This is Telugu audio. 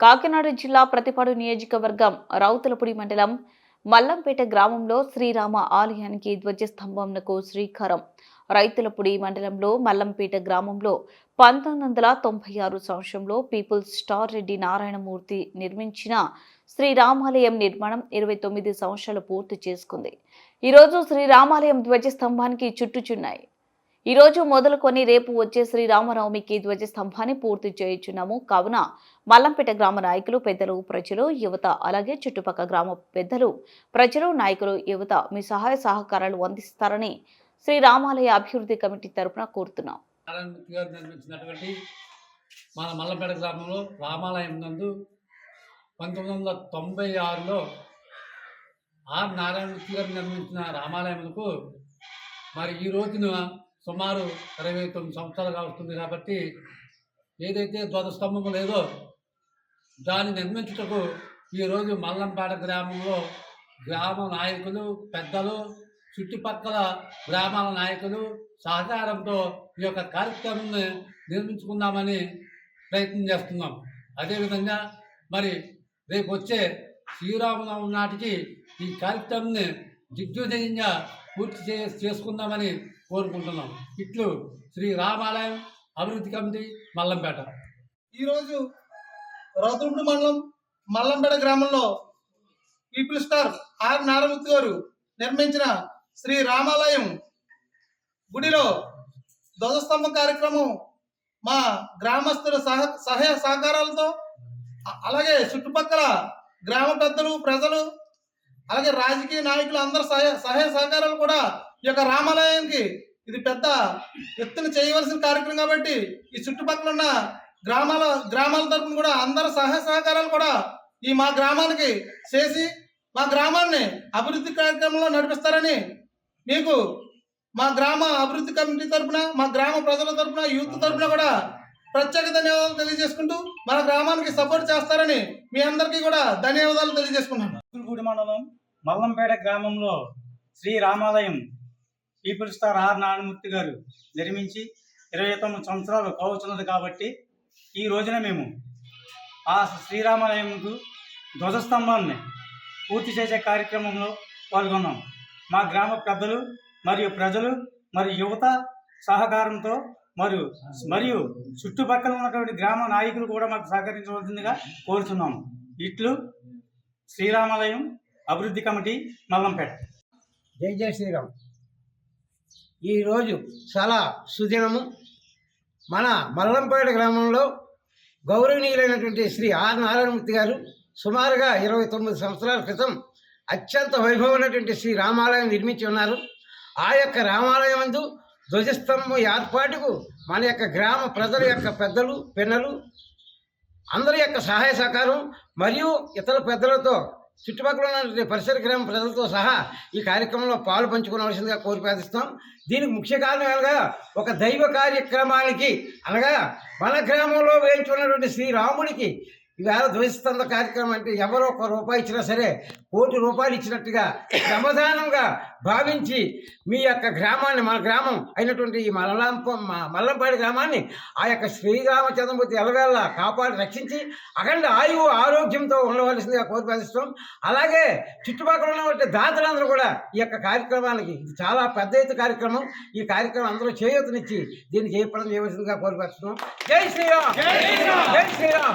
కాకినాడ జిల్లా ప్రతిపాడు నియోజకవర్గం రౌతులపూడి మండలం మల్లంపేట గ్రామంలో శ్రీరామ ఆలయానికి ధ్వజస్తంభంకు శ్రీకారం. రైతులపూడి మండలంలో మల్లంపేట గ్రామంలో పంతొమ్మిది వందల తొంభై ఆరు సంవత్సరంలో పీపుల్స్ స్టార్ రెడ్డి నారాయణమూర్తి నిర్మించిన శ్రీరామాలయం నిర్మాణం ఇరవై తొమ్మిది సంవత్సరాలు పూర్తి చేసుకుంది. ఈరోజు శ్రీరామాలయం ధ్వజస్తంభానికి చుట్టుచున్నాయి. ఈ రోజు మొదలుకొని రేపు వచ్చే శ్రీరామనవమికి ధ్వజస్తంభాన్ని పూర్తి చేయించున్నాము. కావున మల్లంపేట గ్రామ నాయకులు పెద్దలు ప్రజలు యువత అలాగే చుట్టుపక్కల గ్రామ పెద్దలు ప్రజలు నాయకులు యువత మీ సహాయ సహకారాలు అందిస్తారని శ్రీరామాలయ అభివృద్ధి కమిటీ తరపున కోరుతున్నాం. మన మల్లపేట గ్రామంలో రామాలయం నందు పంతొమ్మిది వందల తొంభై ఆరులో ఆర్ నారాయణమూర్తి గారు నిర్మించిన రామాలయములకు మరి ఈ రోజున సుమారు ఇరవై తొమ్మిది సంవత్సరాలుగా వస్తుంది కాబట్టి ఏదైతే ధ్వజస్తంభం లేదో దాన్ని నిర్మించుటకు ఈరోజు మల్లంపాడ గ్రామంలో గ్రామ నాయకులు పెద్దలు చుట్టుపక్కల గ్రామాల నాయకులు సహకారంతో ఈ యొక్క కార్యక్రమాన్ని నిర్మించుకుందామని ప్రయత్నం చేస్తున్నాం. అదేవిధంగా మరి రేపు వచ్చే శ్రీరామనవమి నాటికి ఈ కార్యక్రమాన్ని దిగ్విజయంగా పూర్తి చే చేసుకుందామని కోరుకుంటున్నాం. ఇట్లు శ్రీ రామాలయం అభివృద్ధి కమిటీ మల్లంపేట. ఈరోజు రౌతులపూడి మండలం మల్లంపేట గ్రామంలో పీపుల్ స్టార్ ఆర్ నారాయణమూర్తి గారు నిర్మించిన శ్రీ రామాలయం గుడిలో ధ్వజస్తంభ కార్యక్రమం మా గ్రామస్తుల సహ సహాయ సహకారాలతో అలాగే చుట్టుపక్కల గ్రామ పెద్దలు ప్రజలు అలాగే రాజకీయ నాయకులు అందరు సహాయ సహాయ సహకారాలు కూడా ఈ యొక్క రామాలయానికి ఇది పెద్ద ఎత్తున చేయవలసిన కార్యక్రమం కాబట్టి ఈ చుట్టుపక్కల ఉన్న గ్రామాల గ్రామాల తరపున కూడా అందరి సహాయ సహకారాలు కూడా ఈ మా గ్రామానికి చేసి మా గ్రామాన్ని అభివృద్ధి కార్యక్రమంలో నడిపిస్తారని మీకు మా గ్రామ అభివృద్ధి కమిటీ తరపున మా గ్రామ ప్రజల తరపున యూత్ తరపున కూడా ప్రత్యేక ధన్యవాదాలు తెలియజేసుకుంటూ మన గ్రామానికి సపోర్ట్ చేస్తారని మీ అందరికీ కూడా ధన్యవాదాలు తెలియజేసుకున్నాను మండలం మల్లంపేట గ్రామంలో శ్రీ రామాలయం పీపుల్ స్టార్ ఆర్ నారాయణమూర్తి గారు నిర్మించి ఇరవై తొమ్మిది సంవత్సరాలు కావచ్చున్నది కాబట్టి ఈ రోజున మేము ఆ శ్రీరామాలయంకు ధ్వజస్తంభాన్ని పూర్తి చేసే కార్యక్రమంలో పాల్గొన్నాం. మా గ్రామ పెద్దలు మరియు ప్రజలు మరియు యువత సహకారంతో మరియు మరియు చుట్టుపక్కల ఉన్నటువంటి గ్రామ నాయకులు కూడా మాకు సహకరించవలసిందిగా కోరుతున్నాము ఇట్లు శ్రీరామాలయం అభివృద్ధి కమిటీ మల్లంపేట జై జయ శ్రీరామ్. ఈరోజు చాలా సుదినము. మన మల్లంపేట గ్రామంలో గౌరవనీయులైనటువంటి శ్రీ ఆర్ నారాయణమూర్తి గారు సుమారుగా ఇరవై తొమ్మిది సంవత్సరాల క్రితం అత్యంత వైభవమైనటువంటి శ్రీ రామాలయం నిర్మించి ఉన్నారు. ఆ యొక్క రామాలయం అందు ధ్వజస్తంభం ఏర్పాటుకు మన యొక్క గ్రామ ప్రజల యొక్క పెద్దలు పిన్నలు అందరి యొక్క సహాయ సహకారం మరియు ఇతర పెద్దలతో చుట్టుపక్కల ఉన్న పరిసర గ్రామ ప్రజలతో సహా ఈ కార్యక్రమంలో పాలు పంచుకోవలసిందిగా కోరి ప్రార్థిస్తాం. దీనికి ముఖ్య కారణం అనగా ఒక దైవ కార్యక్రమానికి అనగా మన గ్రామంలో వేయించుకున్నటువంటి శ్రీరాముడికి ఈవేళ ధ్వజస్తంభ కార్యక్రమం అంటే ఎవరో ఒక రూపాయి ఇచ్చినా సరే కోటి రూపాయలు ఇచ్చినట్టుగా సమాధానంగా భావించి మీ యొక్క గ్రామాన్ని మన గ్రామం అయినటువంటి ఈ మల్లంప మల్లంపాడి గ్రామాన్ని ఆ యొక్క శ్రీరామచంద్రమూర్తి ఎలవేళ్ళ కాపాడి రక్షించి అఖండ ఆయువు ఆరోగ్యంతో ఉండవలసిందిగా కోరి ప్రార్థిస్తాం అలాగే చుట్టుపక్కల ఉన్నటువంటి దాతలందరూ కూడా ఈ యొక్క కార్యక్రమానికి ఇది చాలా పెద్ద ఎత్తు కార్యక్రమం. ఈ కార్యక్రమం అందరూ చేయూతనిచ్చి దీన్ని జయప్రదం చేయవలసిందిగా కోరి ప్రార్థిస్తున్నాం. జై శ్రీరామ్! జై శ్రీరామ్! జై శ్రీరామ్!